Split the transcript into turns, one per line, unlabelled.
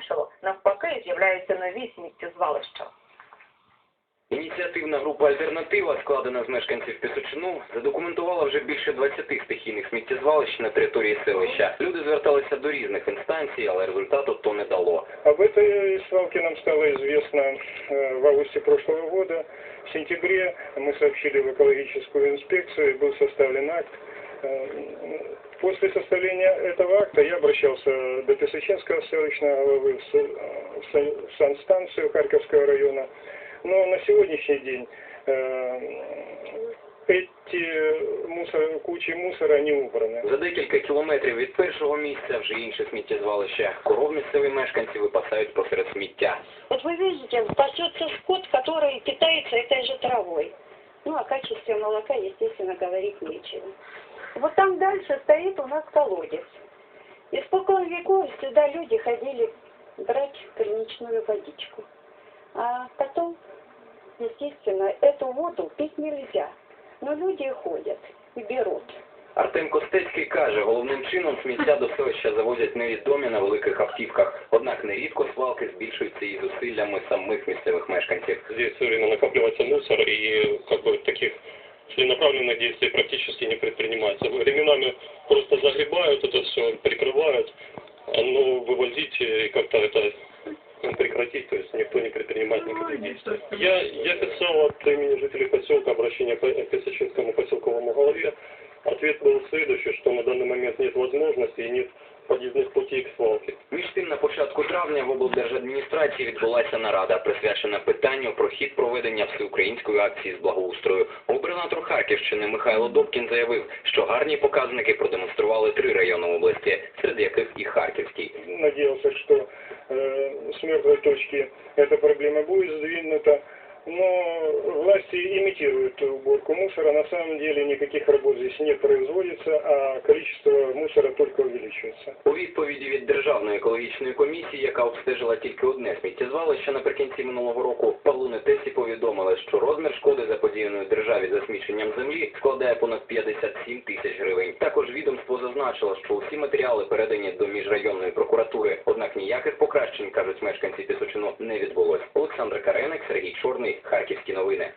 поменшало, навпаки, з'являються нові сміттєзвалища.
Ініціативна група «Альтернатива», складена з мешканців Пісочину, задокументувала вже більше 20 стихійних сміттєзвалищ на території селища. Люди зверталися до різних інстанцій, але результату то не дало.
Об этой свалке нам стало известно э, в августе прошлого года. В сентябре мы сообщили в экологическую инспекцию, и был составлен акт. Э, После составления этого акта я обращался до Песочинского селищного головы, в с- в сан- в санстанцию Харьковского района. Но на сегодняшний день э, эти мусор, кучи мусора не убраны.
За декілька кілометрів від першого місця вже інше сміттєзвалище. Коров місцеві мешканці випасають посеред сміття.
Вот вы видите, пасется скот, который питается этой же травой. Ну, о качестве молока, естественно, говорить нечего. Вот там дальше стоит у нас колодец. Испокон веков сюда люди ходили брать корничную водичку. А потом, естественно, эту воду пить нельзя. Но люди ходят и берут.
Артем Костецький каже, головним чином сміття до селища завозять невідомі на великих автівках. Однак нерідко свалки збільшуються і зусиллями самих місцевих мешканців.
Здесь все время накапливается мусор, и как бы таких целенаправленных действий практически не предпринимается. Временами просто загребают это все, прикрывают, а, но вывозить и как-то это прекратить, то есть никто не предпринимает никаких действий. Я, я писал от имени жителей поселка обращение к Песочинскому поселковому голове. Ответ был следующий, что на данный момент нет возможности и нет подъездных путей к свалке.
Початку травня в облдержадміністрації відбулася нарада, присвячена питанню про хід проведення всеукраїнської акції з благоустрою. Губернатор Харківщини Михайло Добкін заявив, що гарні показники продемонстрували три райони області, серед яких і Харківський.
надеялся, что э, с мертвой точки эта проблема будет сдвинута. Но власти имитируют уборку мусора. На самом деле никаких работ здесь не производится, а количество мусора только увеличивается.
У відповіді від Державної екологічної комісії, яка обстежила тільки одне сміттєзвалище наприкінці минулого року, Павлу Нетесі повідомили, що розмір шкоди заподіяної державі засміченням землі складає понад 57 тисяч гривень. Також відомство зазначило, що усі матеріали передані до міжрайонної прокуратури. Однак ніяких покращень, кажуть мешканці Пісочину, не відбулось. Олександр Кареник, Сергій Чорний, Харківські новини.